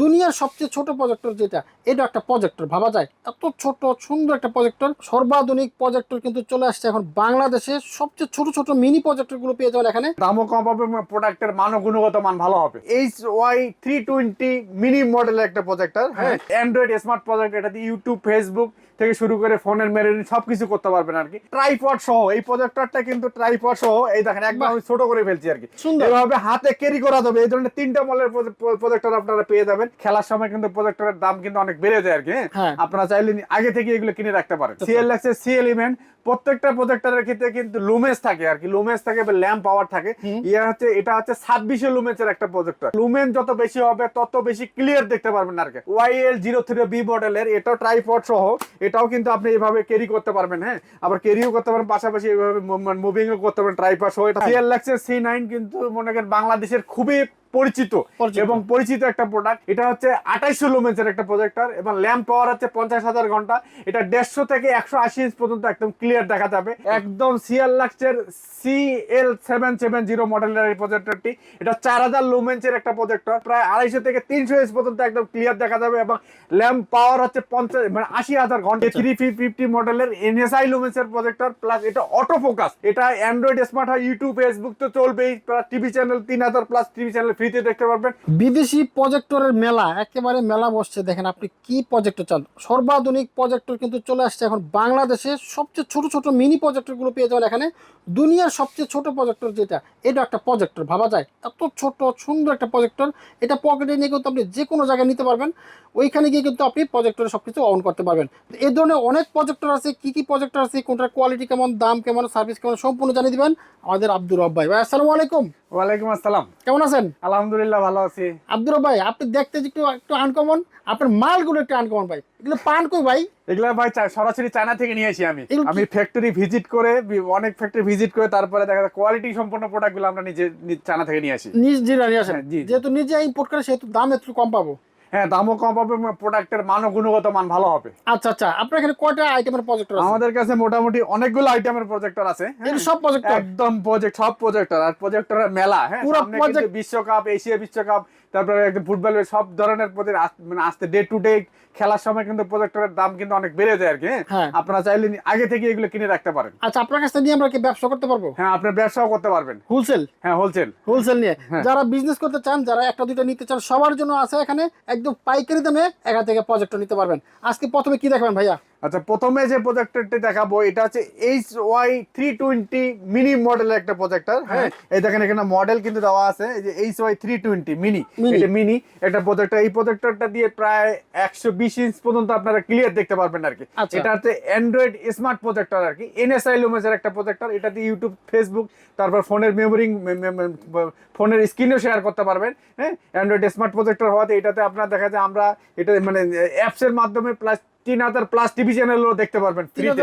দুনিয়ার সবচেয়ে ছোট প্রজেক্টর যেটা এটা একটা প্রজেক্টর ভাবা যায়। এত ছোট সুন্দর একটা প্রজেক্টর সর্বাধুনিক প্রজেক্টর কিন্তু চলে আসছে এখন বাংলাদেশে। সবচেয়ে ছোট ছোট মিনি প্রজেক্টরগুলো পেয়ে যাবেন এখানে। দামও কম পাবে প্রোডাক্টের মানও গুণগত মান ভালো হবে। H Y three twenty mini মডেলের একটা প্রজেক্টর হ্যাঁ। অ্যান্ড্রয়েড স্মার্ট প্রজেক্ট এটাতে ইউটিউব ফেসবুক থেকে শুরু করে ফোনের মেরেন সবকিছু করতে পারবেন আর কি। ট্রাইপড সহ এই প্রজেক্টরটা কিন্তু ট্রাইপড সহ এই দেখেন একদম আমি ছোট করে ফেলছি আর কি। এভাবে হাতে ক্যারি করা যাবে এই ধরনের তিনটা মলের প্রজেক্টর আপনারা পেয়ে যাবেন। খেলার সময় কিন্তু প্রজেক্টরের দাম কিন্তু অনেক বেড়ে যায় আর কি হ্যাঁ? হ্যাঁ। আপনারা চাইলে আগে থেকে এগুলো কিনে রাখতে পারেন। সিএল এর সি এলিমেন্ট প্রত্যেকটা প্রজেক্টরের ক্ষেত্রে কিন্তু লুমেস থাকে আর কি। লুমেস থাকে ল্যাম্প পাওয়ার থাকে। ইয়ে হচ্ছে এটা হচ্ছে ছাব্বিশে লুমেন্সের একটা প্রজেক্টর লুমেন যত বেশি হবে তত বেশি ক্লিয়ার দেখতে পারবেন আর কি। ওয়াইএল জিরো থ্রি বি মডেলের এটাও ট্রাইপড সহ এটাও কিন্তু আপনি এইভাবে ক্যারি করতে পারবেন হ্যাঁ? আবার ক্যারিও করতে পারেন পাশাপাশি এইভাবে মুভিংও করতে পারবেন ট্রাইপড সহ। এটা সিএল সি নাইন কিন্তু মনে করেন বাংলাদেশের খুবই পরিচিত। এবং পরিচিত একটা প্রোডাক্ট এটা হচ্ছে আঠাইশো লুমেন্সের একটা প্রজেক্টর এবং ল্যাম্প পাওয়ার হচ্ছে পঞ্চাশ হাজার ঘণ্টা। এটা দেড়শো থেকে একশো আশি ইঞ্চ পর্যন্ত একদম ক্লিয়ার দেখা যাবে একদম CL লাক্সের C L seven seven zero মডেলের এই প্রজেক্টরটি এটা চার হাজার লুমেন্সের একটা প্রজেক্টর প্রায় আড়াইশো থেকে তিনশো ইঞ্চ পর্যন্ত একদম ক্লিয়ার দেখা যাবে এবং ল্যাম্প পাওয়ার হচ্ছে পঞ্চাশ মানে আশি হাজার ঘণ্টা। থ্রি ফিফটি মডেলের এনএসআই লুমেন্সের প্রজেক্টর প্লাস এটা অটো ফোকাস এটা অ্যান্ড্রয়েড স্মার্ট হয় ইউটিউব ফেসবুক তো চলবেই প্লাস টিভি চ্যানেল তিন হাজার প্লাস টিভি চ্যানেল ফ্রিতে দেখতে পারবেন। বিদেশি প্রজেক্টরের মেলা একেবারে মেলা বসছে। দেখেন আপনি কি প্রজেক্টর চান? সর্বাধুনিক প্রজেক্টর কিন্তু চলে আসছে এখন বাংলাদেশে। সবচেয়ে ছোট ছোট মিনি প্রজেক্টরগুলো পেয়ে যাবেন এখানে। দুনিয়ার সবচেয়ে ছোট প্রজেক্টর যেটা এটা একটা প্রজেক্টর ভাবা যায়? এত ছোট সুন্দর একটা প্রজেক্টর এটা পকেটে নিয়ে কিন্তু আপনি যে কোনো জায়গায় নিতে পারবেন। ওইখানে গিয়ে কিন্তু আপনি প্রজেক্টরে সব কিছু অন করতে পারবেন। এই ধরনের অনেক প্রজেক্টর আছে। কি কি প্রজেক্টর আছে? কোনটার কোয়ালিটি কেমন দাম কেমন সার্ভিস কেমন সম্পূর্ণ জানিয়ে দিবেন আমাদের আব্দুর রব ভাই। ভাই আসসালামু আলাইকুম। ওয়ালাইকুম আসসালাম। কেমন আছেন? আলহামদুলিল্লাহ ভালো আছি। আব্দুর ভাই আপনি দেখতে যে একটু একটু আনকমন আপনার মালগুলো একটু আনকমন ভাই। এগুলো পান কই ভাই? এগুলো ভাই চা- সরাসরি চায়না থেকে নিয়ে আসি আমি। আমি ফ্যাক্টরি ভিজিট করে অনেক ফ্যাক্টরি ভিজিট করে তারপরে দেখা যায় কোয়ালিটি সম্পন্ন প্রোডাক্টগুলো আমরা নিজে চায়না থেকে নিয়ে আসি। নিজ জিরা নিয়ে আসেন। হ্যাঁ। যেহেতু নিজে ইম্পোর্ট করে সেহেতু দাম একটু কম পাবো। হ্যাঁ দামও কম পাবে প্রোডাক্টের মানও গুণগত মান ভালো হবে। আচ্ছা আচ্ছা আপনার এখানে কয়টা আইটেমের প্রজেক্টর আছে? আমাদের কাছে মোটামুটি অনেকগুলো আইটেমের প্রজেক্টর আছে হ্যাঁ। সব প্রজেক্টর একদম প্রজেক্ট সব প্রজেক্টর আর প্রজেক্টরের মেলা হ্যাঁ। পুরো project- বিশ্বকাপ এশিয়া বিশ্বকাপ তারপরে একদম ফুটবলের সব ধরনের প্রজেক্ট মানে আস্তে ডে টু ডে খেলার সময় কিন্তু প্রজেক্টরের দাম কিন্তু অনেক বেড়ে যায় আর কি হ্যাঁ? হ্যাঁ। আপনারা চাইলে আগে থেকে এগুলো কিনে রাখতে পারেন। আচ্ছা আপনার কাছ নিয়ে আমরা কি ব্যবসা করতে পারব? হ্যাঁ আপনার ব্যবসাও করতে পারবেন। হোলসেল হ্যাঁ হোলসেল হোলসেল নিয়ে। যারা বিজনেস করতে চান যারা একটা দুইটা নিতে চান সবার জন্য আছে এখানে একদম পাইকারি দামে এখান থেকে প্রজেক্টর নিতে পারবেন। আজকে প্রথমে কি দেখবেন ভাইয়া? আচ্ছা প্রথমে যে প্রজেক্টরটি দেখাবো এটা হচ্ছে H Y three twenty mini মডেলের একটা প্রজেক্টর হ্যাঁ? এই দেখেন এখানে মডেল কিন্তু দেওয়া আছে এই যে H Y three twenty mini এটা মিনি একটা প্রজেক্টর এই প্রজেক্টরটা দিয়ে প্রায় একশো বিশ ইঞ্চ পর্যন্ত আপনারা ক্লিয়ার দেখতে পারবেন আর কি। আচ্ছা। এটা হচ্ছে অ্যান্ড্রয়েড স্মার্ট প্রজেক্টর আর কি। এনএসআই লুমেসের একটা প্রজেক্টর এটা দিয়ে ইউটিউব ফেসবুক তারপর ফোনের মেমোরিং ফোনের স্ক্রিনও শেয়ার করতে পারবেন হ্যাঁ? অ্যান্ড্রয়েড স্মার্ট প্রজেক্টর হওয়াতে এটাতে আপনার দেখা যায় আমরা এটা মানে অ্যাপসের মাধ্যমে প্লাস তিন হাজার প্লাস টিভি চ্যানেলও দেখতে পারবেন ফ্রিতে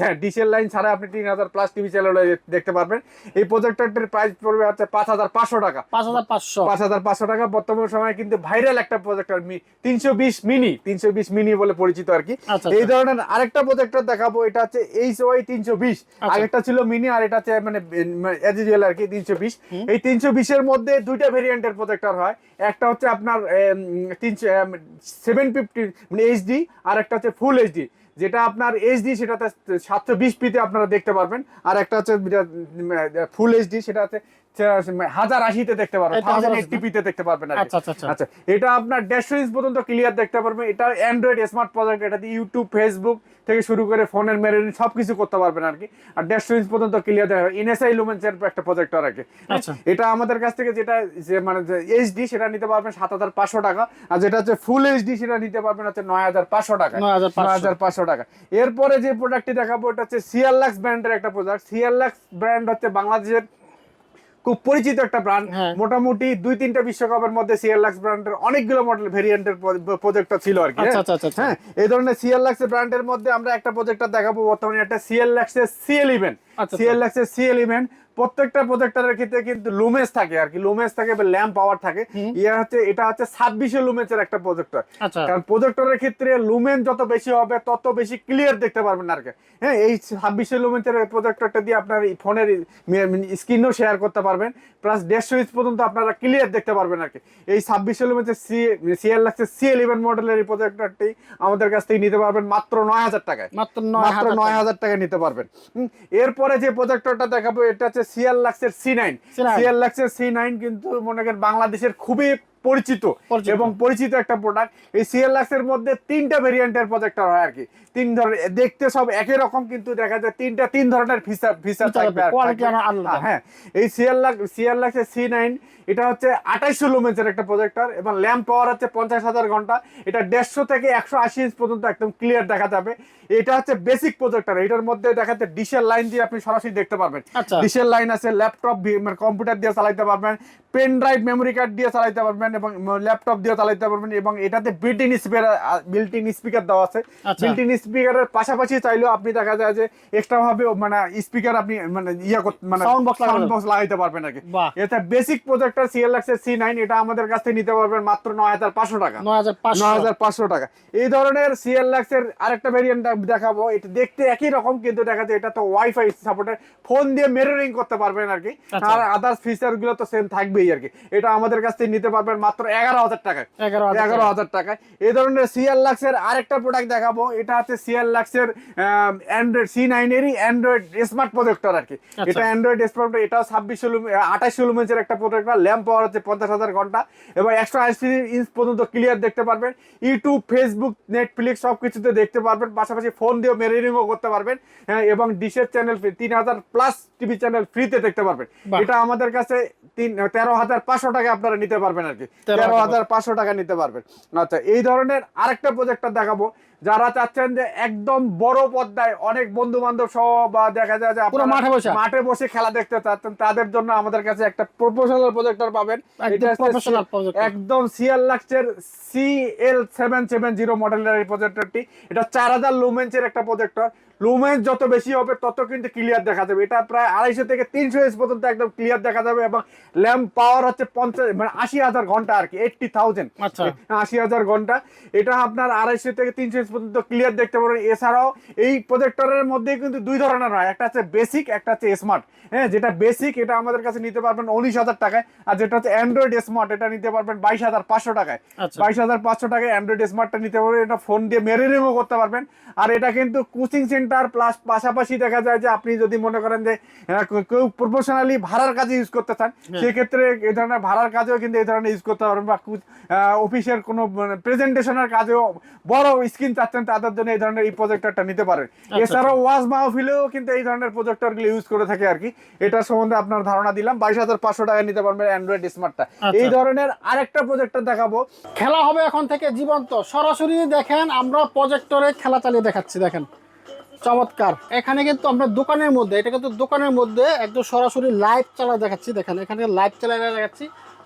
হ্যাঁ ডিসেল লাইন ছাড়া আপনি তিন হাজার প্লাস টিভি চ্যানেল দেখতে পারবেন। এই প্রজেক্টরটির প্রাইস পড়বে হচ্ছে পাঁচ হাজার পাঁচশো টাকা। পাঁচ হাজার পাঁচশো। পাঁচ হাজার পাঁচশো টাকা। বর্তমান সময়ে কিন্তু ভাইরাল একটা প্রজেক্টর তিনশো বিশ মিনি তিনশো বিশ মিনি বলে পরিচিত আর কি। আচ্ছা, এই আচ্ছা। ধরনের আরেকটা প্রজেক্টর দেখাবো। এটা হচ্ছে এইচ ওয়াই তিনশো বিশ। আচ্ছা। আরেকটা ছিল মিনি আর এটা হচ্ছে মানে এজ ইউজুয়াল আর কি তিনশো বিশ। এই তিনশো বিশের মধ্যে দুইটা ভেরিয়েন্টের প্রজেক্টর হয়। একটা হচ্ছে আপনার তিনশো সেভেন ফিফটি মানে এইচডি আর একটা হচ্ছে ফুল এইচডি যেটা আপনার এইচডি সেটাতে সাতশো বিশ পিতে আপনারা দেখতে পারবেন। আর একটা হচ্ছে ফুল এইচডি সেটা হচ্ছে হাজার আশিতে দেখতে পারবেন। এটা থাউজেন্ড 1080 এইটিপিতে দেখতে পারবেন আচ্ছা, আচ্ছা, আচ্ছা। আচ্ছা এটা আপনার দেড়শো ইঞ্চ পর্যন্ত ক্লিয়ার দেখতে পারবেন। এটা অ্যান্ড্রয়েড স্মার্ট প্রজেক্ট এটাতে ইউটিউব ফেসবুক থেকে শুরু করে ফোনের মেরেন সব কিছু করতে পারবেন আর কি। আর দেড়শো ইঞ্চ পর্যন্ত ক্লিয়ার দেখা এনএসআই লুমেন্সের একটা প্রজেক্টর আর কি। আচ্ছা। এটা আমাদের কাছ থেকে যেটা যে মানে এইচডি সেটা নিতে পারবেন সাত হাজার পাঁচশো টাকা। আর যেটা হচ্ছে ফুল এইচডি সেটা নিতে পারবেন হচ্ছে নয় হাজার পাঁচশো টাকা 9,500 নয় হাজার পাঁচশো টাকা। এরপরে যে প্রোডাক্টটি দেখাবো এটা হচ্ছে সিয়ারলাক্স ব্র্যান্ডের একটা প্রোডাক্ট সিয়ারলাক্স ব্র্যান্ড হচ্ছে বাংলাদেশের খুব পরিচিত একটা ব্র্যান্ড। মোটামুটি দুই তিনটা বিশ্বকাপের মধ্যে সিয়ারলাক্স ব্র্যান্ডের অনেকগুলো মডেল ভেরিয়েন্টের প্রজেক্টটা ছিল আর কি আচ্ছা, হ্যাঁ? আচ্ছা, আচ্ছা, আচ্ছা। হ্যাঁ এই ধরনের সিয়ারলাক্স ব্র্যান্ডের মধ্যে আমরা একটা প্রজেক্টটা দেখাবো বর্তমানে একটা সিএলএক্স এর সি ইভেন্ট সিএলএক্স এর সি এলিভেন প্রত্যেকটা প্রজেক্টরের ক্ষেত্রে কিন্তু লুমেস থাকে আর কি লুমেস থাকে ল্যাম্প পাওয়ার থাকে। ইয়ে হচ্ছে এটা হচ্ছে ছাব্বিশে লুমেন্সের একটা প্রজেক্টর আচ্ছা। কারণ প্রজেক্টরের ক্ষেত্রে লুমেন যত বেশি হবে তত বেশি ক্লিয়ার দেখতে পারবেন আর কি। হ্যাঁ এই ছাব্বিশে লুমেন্সের প্রজেক্টরটা দিয়ে আপনার ফোনের স্ক্রিনও শেয়ার করতে পারবেন। প্লাস দেড়শো ইঞ্চ পর্যন্ত আপনারা ক্লিয়ার দেখতে পারবেন আর কি। এই ছাব্বিশে লুমেন্সের সি সিএল লাগছে সি ইলেভেন মডেলের এই প্রজেক্টরটি আমাদের কাছ থেকে নিতে পারবেন মাত্র নয় হাজার টাকায়। মাত্র নয় হাজার নয় হাজার টাকা নিতে পারবেন। হুম, এরপরে যে প্রজেক্টরটা দেখাবো এটা হচ্ছে সিএল লাক্সের সি নাইন C9 সিএল লাক্সের সি নাইন কিন্তু মনে করেন বাংলাদেশের খুবই পরিচিত। এবং পরিচিত একটা প্রোডাক্ট এই সিএল লাক্সের মধ্যে তিনটা ভেরিয়েন্টের প্রজেক্টর হয় আর কি। তিন ধরনের দেখতে সব একই রকম কিন্তু দেখা যায় তিনটা তিন ধরনের ফিচার ফিচার থাকবে আলাদা। হ্যাঁ এই সিএল লাক্স সিএল লাক্সের সি নাইন এটা হচ্ছে আঠাইশশো লুমেন্সের একটা প্রজেক্টর এবং ল্যাম্প পাওয়ার হচ্ছে পঞ্চাশ হাজার ঘণ্টা। এটা দেড়শো থেকে একশো আশি ইঞ্চ পর্যন্ত একদম ক্লিয়ার দেখা যাবে। এটা হচ্ছে বেসিক প্রজেক্টর এটার মধ্যে দেখা যাচ্ছে ডিশের লাইন দিয়ে আপনি সরাসরি দেখতে পারবেন। আচ্ছা। ডিশের লাইন আছে ল্যাপটপ মানে কম্পিউটার দিয়ে চালাইতে পারবেন। পেন ড্রাইভ মেমোরি কার্ড দিয়ে চালাইতে পারবেন এবং ল্যাপটপ দিয়ে চালাইতে পারবেন এবং এটাতে built in speaker built in speaker দেওয়া আছে। আচ্ছা। বিল্ট ইন স্পিকারের পাশাপাশি চাইলেও আপনি দেখা যায় যে এক্সট্রা ভাবে মানে স্পিকার আপনি মানে ইয়ে করতে মানে box লাগাতে সাউন্ড বক্স লাগাইতে পারবেন আর কি। বাহ। এটা বেসিক প্রজেক্টর সিএলএক্স এর সি নাইন এটা আমাদের কাছ থেকে নিতে পারবেন মাত্র নয় হাজার পাঁচশো টাকা। নয় হাজার পাঁচশো। টাকা। এই ধরনের সিএলএক্স এর আরেকটা ভেরিয়েন্ট দেখাবো। এটা দেখতে একই রকম কিন্তু দেখা যায় এটা তো ওয়াইফাই সাপোর্টের ফোন দিয়ে মেররিং করতে পারবেন আর কি। আচ্ছা। আর আদার্স ফিচারগুলো তো সেম থাকবেই। আর কি। এটা আমাদের কাছ থেকে নিতে পারবেন মাত্র এগারো হাজার টাকায়। এগারো হাজার টাকায়। এই ধরনের সিএল লাক্সের আরেকটা প্রোডাক্ট দেখাবো। এটা হচ্ছে সিএল লাক্সের অ্যান্ড্রয়েড সি নাইনেরই অ্যান্ড্রয়েড স্মার্ট প্রজেক্টর আর কি। আচ্ছা। এটা অ্যান্ড্রয়েড স্মার্ট এটাও ছাব্বিশ আঠাশ লুমেন্সের একটা প্রজেক্টর ল্যাম্প পাওয়ার হচ্ছে পঞ্চাশ হাজার ঘণ্টা। এবং একশো আশি ইঞ্চ পর্যন্ত ক্লিয়ার দেখতে পারবেন। ইউটিউব ফেসবুক নেটফ্লিক্স সব কিছুতে দেখতে পারবেন। পাশাপাশি ফোন দিয়েও মেরিনিংও করতে পারবেন। হ্যাঁ এবং ডিশের চ্যানেল তিন হাজার প্লাস টিভি চ্যানেল ফ্রিতে দেখতে পারবেন। এটা আমাদের কাছে তিন তেরো হাজার পাঁচশো টাকা আপনারা নিতে পারবেন আর কি। তেরো হাজার পাঁচশো। টাকা নিতে পারবেন। আচ্ছা এই ধরনের আরেকটা প্রজেক্টর দেখাবো। যারা চাচ্ছেন যে একদম বড় পর্দায় অনেক বন্ধু বান্ধব সহ বা দেখা যায় যে আপনারা মাঠে বসে। মাঠে বসে খেলা দেখতে চাচ্ছেন তাদের জন্য আমাদের কাছে একটা প্রফেশনাল প্রজেক্টর পাবেন। একদম CL লাক্সের C L seven seven zero মডেলের এই প্রজেক্টরটি এটা চার হাজার লুমেন্সের একটা প্রজেক্টর লুমেন্স যত বেশি হবে তত কিন্তু ক্লিয়ার দেখা যাবে। এটা প্রায় আড়াইশো থেকে তিনশো এস পর্যন্ত একদম ক্লিয়ার দেখা যাবে এবং ল্যাম্প পাওয়ার হচ্ছে পঞ্চাশ মানে আশি হাজার ঘণ্টা আর কি এইটটি থাউজেন্ড আচ্ছা। আশি হাজার ঘণ্টা। এটা আপনার আড়াইশো থেকে তিনশো ইঞ্চ পর্যন্ত ক্লিয়ার দেখতে পারবেন। এছাড়াও এই প্রজেক্টরের মধ্যে কিন্তু দুই ধরনের হয়। একটা হচ্ছে বেসিক একটা হচ্ছে স্মার্ট হ্যাঁ যেটা বেসিক এটা আমাদের কাছে নিতে পারবেন উনিশ হাজার টাকায়। আর যেটা হচ্ছে অ্যান্ড্রয়েড স্মার্ট এটা নিতে পারবেন বাইশ হাজার পাঁচশো টাকায়। আচ্ছা। বাইশ হাজার পাঁচশো টাকায় অ্যান্ড্রয়েড স্মার্টটা নিতে পারবেন। এটা ফোন দিয়ে মেরিনিংও করতে পারবেন। আর এটা কিন্তু কোচিং সেন্টার প্লাস পাশাপাশি দেখা যায় যে আপনি যদি মনে করেন যে কেউ প্রফেশনালি ভাড়ার কাজে ইউজ করতে চান হ্যাঁ। সেক্ষেত্রে এই ধরনের ভাড়ার কাজেও কিন্তু এই ধরনের ইউজ করতে পারবেন বা অফিসের কোনো প্রেজেন্টেশনের কাজেও বড় স্ক্রিন চাচ্ছেন তাদের জন্য এই ধরনের এই প্রজেক্টরটা নিতে পারেন। আচ্ছা, এছাড়াও ওয়াজ মাহফিলেও কিন্তু এই ধরনের প্রজেক্টরগুলো ইউজ করে থাকে আর কি। এটা সম্বন্ধে আপনার ধারণা দিলাম বাইশ হাজার পাঁচশো টাকা নিতে পারবেন অ্যান্ড্রয়েড স্মার্টটা আচ্ছা। এই ধরনের আরেকটা প্রজেক্টর দেখাবো। খেলা হবে এখন থেকে জীবন্ত। সরাসরি দেখেন আমরা প্রজেক্টরে খেলা চালিয়ে দেখাচ্ছি দেখেন। চমৎকার। এখানে কিন্তু আমরা দোকানের মধ্যে, এটা কিন্তু দোকানের মধ্যে একদম সরাসরি লাইভ চালা দেখাচ্ছি, দেখেন, এখানে লাইভ চালা দেখাচ্ছি।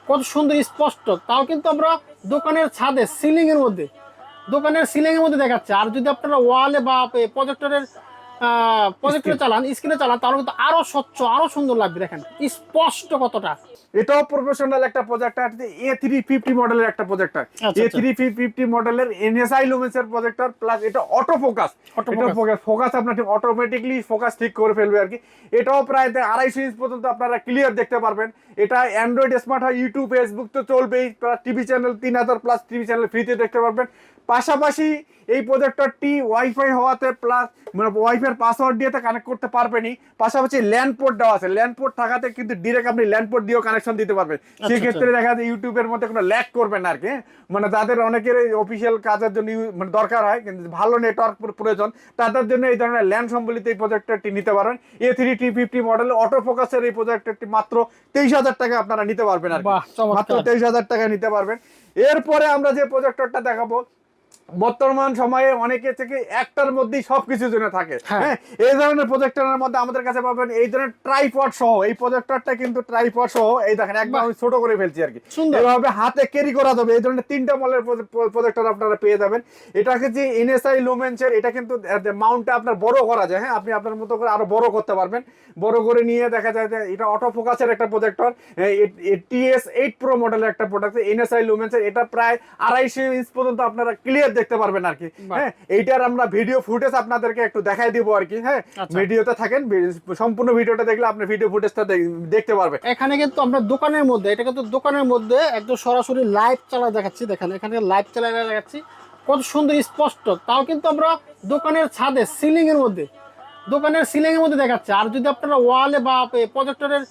কত সুন্দর স্পষ্ট, তাও কিন্তু আমরা দোকানের ছাদে সিলিংয়ের মধ্যে, দোকানের সিলিংয়ের মধ্যে দেখাচ্ছে। আর যদি আপনারা ওয়ালে বা প্রজেক্টরের প্রজেক্টরে চালান স্ক্রিনে চালান তাহলে কিন্তু আরও স্বচ্ছ আরও সুন্দর লাগবে দেখেন। স্পষ্ট কতটা। এটাও প্রফেশনাল একটা প্রজেক্টর এ থ্রি ফিফটি মডেলের একটা প্রজেক্টর এ থ্রি ফিফটি মডেলের এনএসআই লুমেন্সের প্রজেক্টর প্লাস এটা অটো ফোকাস এটা ফোকাস ফোকাস আপনার ঠিক অটোমেটিকলি ফোকাস ঠিক করে ফেলবে আর কি। এটাও প্রায় আড়াইশো ইঞ্চ পর্যন্ত আপনারা ক্লিয়ার দেখতে পারবেন। এটা অ্যান্ড্রয়েড স্মার্ট হয় ইউটিউব ফেসবুক তো চলবেই টিভি চ্যানেল তিন হাজার প্লাস টিভি চ্যানেল ফ্রিতে দেখতে পারবেন। পাশাপাশি এই প্রজেক্টরটি ওয়াইফাই হওয়াতে প্লাস মানে ওয়াইফাই পাসওয়ার্ড দিয়ে তো কানেক্ট করতে পারবেনই। পাশাপাশি ল্যান্ড পোর্ট দেওয়া আছে। ল্যান্ড পোর্ট থাকাতে কিন্তু ডিরেক্ট আপনি ল্যান্ড পোর্ট দিয়েও কানেকশন দিতে পারবেন। সেই ক্ষেত্রে দেখা যায় ইউটিউবের মধ্যে কোনো ল্যাক করবে না আর কি হ্যাঁ? মানে তাদের অনেকের অফিসিয়াল কাজের জন্য মানে দরকার হয় কিন্তু ভালো নেটওয়ার্ক প্রয়োজন। তাদের জন্য এই ধরনের ল্যান্ড সম্বলিত এই প্রজেক্টরটি নিতে পারেন। A three T fifty model auto ফোকাসের এই প্রজেক্টরটি মাত্র তেইশ হাজার টাকা আপনারা নিতে পারবেন আর কি। মাত্র তেইশ হাজার টাকা নিতে পারবেন। এরপরে আমরা যে প্রজেক্টরটা দেখাবো বর্তমান সময়ে অনেকে থেকে একটার মধ্যেই সবকিছু জন্য থাকে। হ্যাঁ। হ্যাঁ এই ধরনের প্রজেক্টরের মধ্যে আমাদের কাছে পাবেন এই ধরনের ট্রাইপড সহ এই প্রজেক্টরটা কিন্তু ট্রাইপড সহ এই দেখেন একবার আমি ছোট করে ফেলছি আর কি। এভাবে হাতে ক্যারি করা যাবে এই ধরনের তিনটা মলের প্রজেক্টর আপনারা পেয়ে যাবেন। এটাকে যে এনএসআই লুমেন্সের এটা কিন্তু মাউন্টটা আপনার বড় করা যায়। হ্যাঁ আপনি আপনার মতো করে আরও বড় করতে পারবেন। বড় করে নিয়ে দেখা যায় যে এটা অটো ফোকাসের একটা প্রজেক্টর টিএস এইট প্রো মডেলের একটা প্রোডাক্ট এনএসআই লুমেন্সের এটা প্রায় আড়াইশো ইঞ্চ পর্যন্ত আপনারা ক্লিয়ার দেখতে পারবেন আর কি। হ্যাঁ এইটার আমরা ভিডিও ফুটেজ আপনাদেরকে একটু দেখাই দিব আর কি হ্যাঁ। আচ্ছা। ভিডিওতে থাকেন সম্পূর্ণ ভিডিওটা দেখলে আপনি ভিডিও ফুটেজটা দেখতে পারবেন। এখানে কিন্তু আমরা দোকানের মধ্যে এটা কিন্তু দোকানের মধ্যে একদম সরাসরি লাইভ চালা দেখাচ্ছি দেখেন এখানে লাইভ চালা দেখাচ্ছি। কত সুন্দর স্পষ্ট তাও কিন্তু আমরা দোকানের ছাদে সিলিং এর মধ্যে দোকানের সিলিং এর মধ্যে দেখাচ্ছে। আর যদি আপনারা ওয়ালে বা প্রজেক্টরের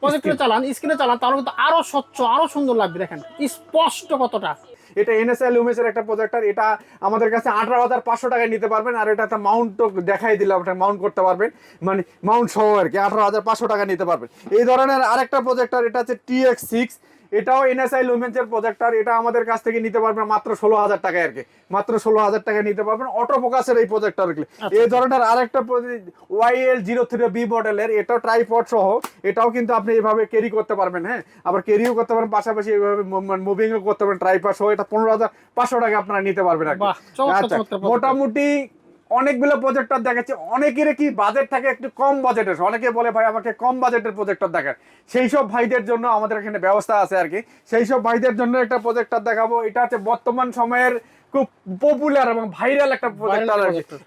প্রজেক্টরে চালান স্ক্রিনে চালান তাহলে কিন্তু আরও স্বচ্ছ আরও সুন্দর লাগবে দেখেন। স্পষ্ট কতটা। এটা এনএসএল লুমেসের একটা প্রজেক্টার এটা আমাদের কাছে আঠারো হাজার পাঁচশো টাকায় নিতে পারবেন, আর এটা একটা মাউন্ট দেখাই দিলে ওটা মাউন্ট করতে পারবেন মানে মাউন্ট সহ আর কি, আঠারো হাজার পাঁচশো টাকা নিতে পারবেন। এই ধরনের আরেকটা প্রজেক্টার এটা হচ্ছে টিএক্স সিক্স এটাও এনএসআই লুমেন্সের প্রজেক্টার এটা আমাদের কাছ থেকে নিতে পারবেন মাত্র ষোলো হাজার টাকায় আর কি। মাত্র ষোলো হাজার টাকায় নিতে পারবেন অটো ফোকাসের এই প্রজেক্টর এই ধরনের আরেকটা ওয়াইএল জিরো থ্রি বি মডেলের এটাও ট্রাইপড সহ এটাও কিন্তু আপনি এইভাবে ক্যারি করতে পারবেন হ্যাঁ? আবার ক্যারিও করতে পারেন পাশাপাশি এইভাবে মুভিংও করতে পারেন ট্রাইপড সহ এটা পনেরো হাজার পাঁচশো টাকা আপনারা নিতে পারবেন আর কি। আচ্ছা, মোটামুটি অনেকগুলো প্রজেক্টর দেখাচ্ছে, অনেকেরই কি বাজেট থাকে একটু কম বাজেটের অনেকে বলে, ভাই, আমাকে কম বাজেটের প্রজেক্টর দেখান। সেই সব ভাইদের জন্য আমাদের এখানে ব্যবস্থা আছে আর কি। সেই সব ভাইদের জন্য একটা প্রজেক্টর দেখাবো। এটা হচ্ছে বর্তমান সময়ের খুব পপুলার এবং ভাইরাল একটা প্রজেক্টর।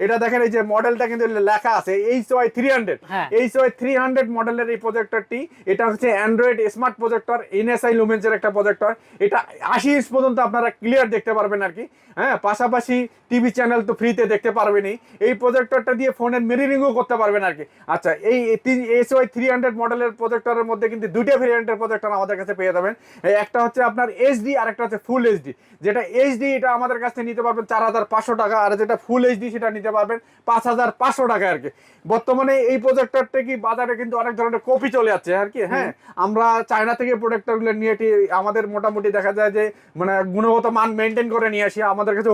এটা দেখেন এই যে মডেলটা কিন্তু লেখা আছে H Y three hundred. H Y three hundred মডেলের এই প্রজেক্টরটি এটা হচ্ছে অ্যান্ড্রয়েড স্মার্ট প্রজেক্টর এনএসআই লুমেন্সের একটা প্রজেক্টর এটা আশি ইঞ্চ পর্যন্ত আপনারা ক্লিয়ার দেখতে পারবেন আর কি। হ্যাঁ পাশাপাশি টিভি চ্যানেল তো ফ্রিতে দেখতে পারবেনই। এই প্রজেক্টরটা দিয়ে ফোনের মিরিংও করতে পারবেন আর কি। আচ্ছা এই এস ওয়াই থ্রি হান্ড্রেড মডেলের প্রজেক্টরের মধ্যে কিন্তু দুইটা ভেরিয়েন্টের প্রজেক্টর আমাদের কাছে পেয়ে যাবেন। একটা হচ্ছে আপনার এইচডি আর একটা হচ্ছে ফুল এইচডি যেটা এইচডি এটা আমাদের কাছে নিতে পারবেন চার হাজার পাঁচশো টাকা আর যেটা ফুল এইচডি সেটা নিতে পারবেন পাঁচ হাজার পাঁচশো টাকা আর কি। বর্তমানে এই প্রজেক্টরটা কি বাজারে কিন্তু অনেক ধরনের কপি চলে যাচ্ছে আর কি হ্যাঁ? আমরা চায়না থেকে প্রোডাক্টরগুলো নিয়ে আমাদের মোটামুটি দেখা যায় যে মানে গুণগত মান মেনটেন করে নিয়ে আসি আমাদের কাছে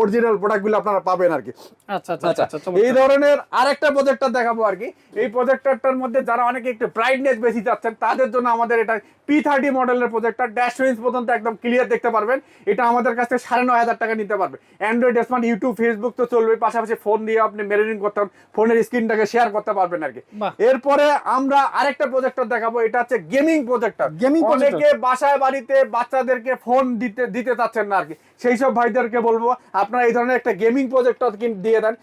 অরিজিনাল প্রোডাক্টগুলো আপনারা পাবেন আর কি। আচ্ছা আচ্ছা আচ্ছা আচ্ছা এই চমৎকার। ধরনের আরেকটা প্রজেক্টর দেখাবো আর কি। এই প্রজেক্টরটার মধ্যে যারা অনেকে একটু ব্রাইটনেস বেশি চাচ্ছেন তাদের জন্য আমাদের এটা পি থার্টি মডেলের প্রজেক্টর ড্যাশ রেঞ্জ পর্যন্ত একদম ক্লিয়ার দেখতে পারবেন। এটা আমাদের কাছ সাড়ে নয় হাজার টাকা নিতে পারবে। অ্যান্ড্রয়েড স্মার্ট ইউটিউব ফেসবুক তো চলবে পাশাপাশি ফোন দিয়ে আপনি মেরিনিং করতে ফোনের স্ক্রিনটাকে শেয়ার করতে পারবেন আর কি। এরপরে আমরা আরেকটা প্রজেক্টর দেখাবো এটা হচ্ছে গেমিং প্রজেক্টর projector। অনেকে বাসায় বাড়িতে বাচ্চাদেরকে ফোন দিতে দিতে চাচ্ছেন না আর কি। সেই সব ভাইদেরকে বলব আপনারা এই ধরনের একটা গেমিং প্রজেক্টর দিয়ে দেন।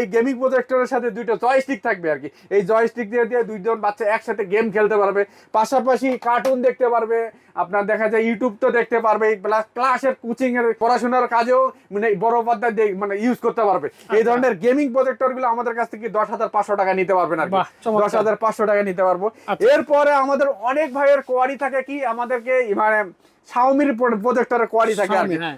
এই গেমিং প্রজেক্টরের সাথে দুইটা জয়স্টিক থাকবে আর কি। এই জয়স্টিক দিয়ে দিয়ে দুইজন বাচ্চা একসাথে গেম খেলতে পারবে। পাশাপাশি কার্টুন দেখতে পারবে। আপনার দেখা যায় ইউটিউব তো দেখতে পারবে প্লাস ক্লাসের কোচিং এর পড়াশোনার কাজেও মানে বড় পর্দায় মানে ইউজ করতে পারবে এই ধরনের গেমিং প্রজেক্টরগুলো আমাদের কাছ থেকে দশ হাজার পাঁচশো টাকা নিতে পারবে আর চমৎকার। দশ হাজার পাঁচশো টাকা নিতে পারব আচ্ছা। এরপরে আমাদের অনেক ভাইয়ের কোয়ারি থাকে কি আমাদেরকে মানে শাওমির প্রজেক্টরের কোয়ারি থাকে আর হ্যাঁ।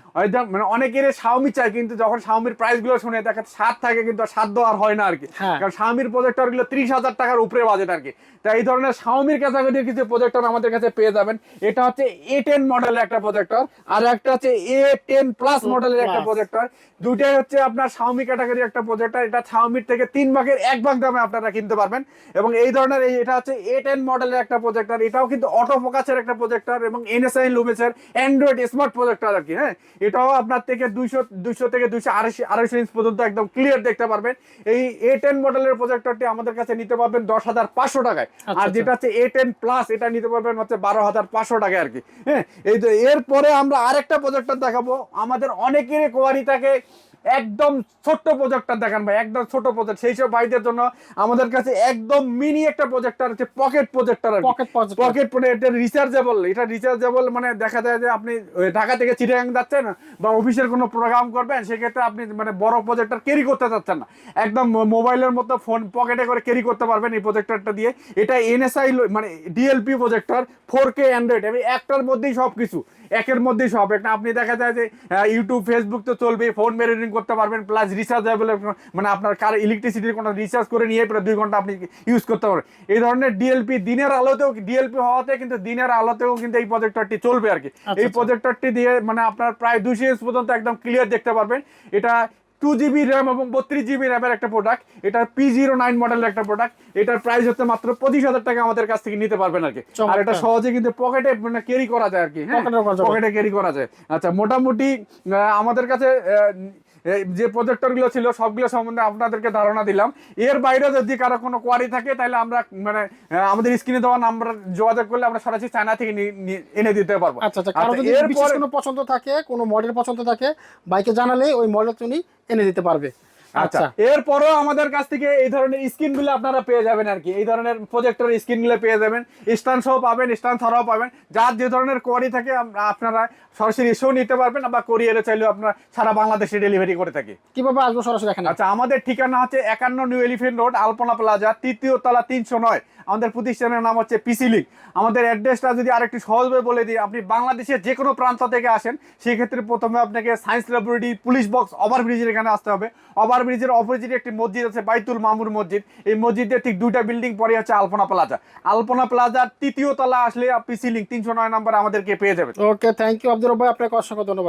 মানে অনেকের শাওমি চাই কিন্তু যখন শাওমির প্রাইসগুলো শুনে দেখে সাত থাকে কিন্তু সাত দেওয়ার হয় না আর কি। হ্যাঁ। কারণ শাওমির প্রজেক্টরগুলো ত্রিশ হাজার টাকার উপরে বাজেট আর কি। তাই এই ধরনের শাওমির ক্যাটাগরির কিছু প্রজেক্টর আমাদের কাছে পেয়ে যাবেন। এটা হচ্ছে এ টেন মডেলের একটা প্রজেক্টর আর একটা হচ্ছে এ টেন প্লাস মডেলের একটা প্রজেক্টর দুটাই হচ্ছে আপনার শাওমি ক্যাটাগরির একটা প্রজেক্টার এটা শাওমির থেকে তিন ভাগের এক ভাগ দামে আপনারা কিনতে পারবেন। এবং এই ধরনের এই এটা হচ্ছে এ টেন মডেলের একটা প্রজেক্টর এটাও কিন্তু অটো ফোকাসের একটা প্রজেক্টার এবং এনএসআই লুমেসের অ্যান্ড্রয়েড স্মার্ট প্রজেক্টার আর কি হ্যাঁ? এটাও আপনার থেকে দুইশো দুইশো থেকে দুইশো আড়াইশো আড়াইশো ইঞ্চ পর্যন্ত একদম ক্লিয়ার দেখতে পারবেন। এই এ টেন মডেলের প্রজেক্টরটি আমাদের কাছে নিতে পারবেন দশ হাজার পাঁচশো টাকায়। আর আচ্ছা। যেটা হচ্ছে এ টেন প্লাস এটা নিতে পারবেন হচ্ছে বারো হাজার পাঁচশো টাকায় আর কি হ্যাঁ? এই তো এরপরে আমরা আরেকটা প্রজেক্টর দেখাবো। আমাদের অনেকেরই কোয়ারি থাকে একদম ছোট্ট প্রজেক্টর দেখান ভাই একদম ছোট প্রজেক্ট সেই সব ভাইদের জন্য আমাদের কাছে একদম মিনি একটা প্রজেক্টর হচ্ছে পকেট প্রজেক্টর projector। পকেট এটা রিচার্জেবল এটা রিচার্জেবল মানে দেখা যায় যে আপনি ঢাকা থেকে চিটাগাং যাচ্ছেন বা অফিসের কোনো প্রোগ্রাম করবেন সেক্ষেত্রে আপনি মানে বড় প্রজেক্টর ক্যারি করতে চাচ্ছেন না। একদম মোবাইলের মতো ফোন পকেটে করে ক্যারি করতে পারবেন এই প্রজেক্টরটা দিয়ে। এটা এনএসআই মানে DLP projector four K Android একটার মধ্যেই সব কিছু একের মধ্যেই সব। একটা আপনি দেখা যায় যে ইউটিউব ফেসবুক তো চলবে ফোন মেরেডিং করতে পারবেন প্লাস রিচার্জ মানে আপনার কার ইলেকট্রিসিটির কোনো রিচার্জ করে নিয়ে প্রায় দুই ঘণ্টা আপনি ইউজ করতে পারবেন। এই ধরনের ডিএলপি দিনের আলোতেও ডিএলপি হওয়াতে কিন্তু দিনের আলোতেও কিন্তু এই প্রজেক্টরটি চলবে আর কি। এই আচ্ছা। প্রজেক্টরটি দিয়ে মানে আপনার প্রায় দুশো ইঞ্চ পর্যন্ত একদম ক্লিয়ার দেখতে পারবেন। এটা টু জিবি র্যাম এবং বত্রিশ জিবি র্যামের একটা প্রোডাক্ট এটার পি জিরো নাইন মডেলের একটা প্রোডাক্ট এটার প্রাইস হচ্ছে মাত্র পঁচিশ হাজার টাকা আমাদের কাছ থেকে নিতে পারবেন আর কি। আর এটা সহজে কিন্তু পকেটে মানে ক্যারি করা যায় আর কি হ্যাঁ? পকেটে ক্যারি করা যায়। আচ্ছা মোটামুটি আহ, আমাদের কাছে যে প্রজেক্টরগুলো ছিল সবগুলো সম্বন্ধে আপনাদেরকে ধারণা দিলাম। এর বাইরে যদি কারও কোনো কোয়ারি থাকে তাহলে আমরা মানে আমাদের স্ক্রিনে দেওয়া নাম্বার যোগাযোগ করলে আমরা সরাসরি চায়না থেকে এনে দিতে পারব। আচ্ছা আচ্ছা কারও যদি বিশেষ কোনো পছন্দ থাকে কোনো মডেল পছন্দ থাকে বাইকে জানালে ওই মডেল তুমি এনে দিতে পারবে। আচ্ছা আচ্ছা। এরপরও আমাদের কাছ থেকে এই ধরনের স্ক্রিনগুলো আপনারা পেয়ে যাবেন আর কি। এই ধরনের প্রজেক্টর স্ক্রিনগুলো পেয়ে যাবেন। স্ট্যান্ড সহ পাবেন স্ট্যান্ড ছাড়াও পাবেন। যার যে ধরনের কোয়ারি থাকে আপনারা সরাসরি এসেও নিতে পারবেন বা কোরিয়ারে চাইলেও আপনারা সারা বাংলাদেশে ডেলিভারি করে থাকি। কীভাবে আসব সরাসরি এখানে? আচ্ছা আমাদের ঠিকানা হচ্ছে একান্ন new elephant road Alpana plaza তৃতীয় তলা তিনশো নয়। আমাদের প্রতিষ্ঠানের নাম হচ্ছে পিসিলিক আমাদের অ্যাড্রেসটা যদি আরেকটু সহজভাবে বলে দিই, আপনি বাংলাদেশের যে কোনো প্রান্ত থেকে আসেন, সেক্ষেত্রে প্রথমে আপনাকে science laboratory police box over ব্রিজের এখানে আসতে হবে। ওভার ব্রিজের অপোজিটে একটি মসজিদ আছে বাইতুল মামুর মসজিদ। এই মসজিদের ঠিক দুইটা বিল্ডিং পরে হচ্ছে আলপনা প্লাজা আলপনা প্লাজার তৃতীয় তলা আসলে পিসিলিক তিনশো নয় নাম্বার আমাদেরকে পেয়ে যাবেন। ওকে থ্যাংক ইউ আব্দুর ভাই। আপনাকে অসংখ্য ধন্যবাদ।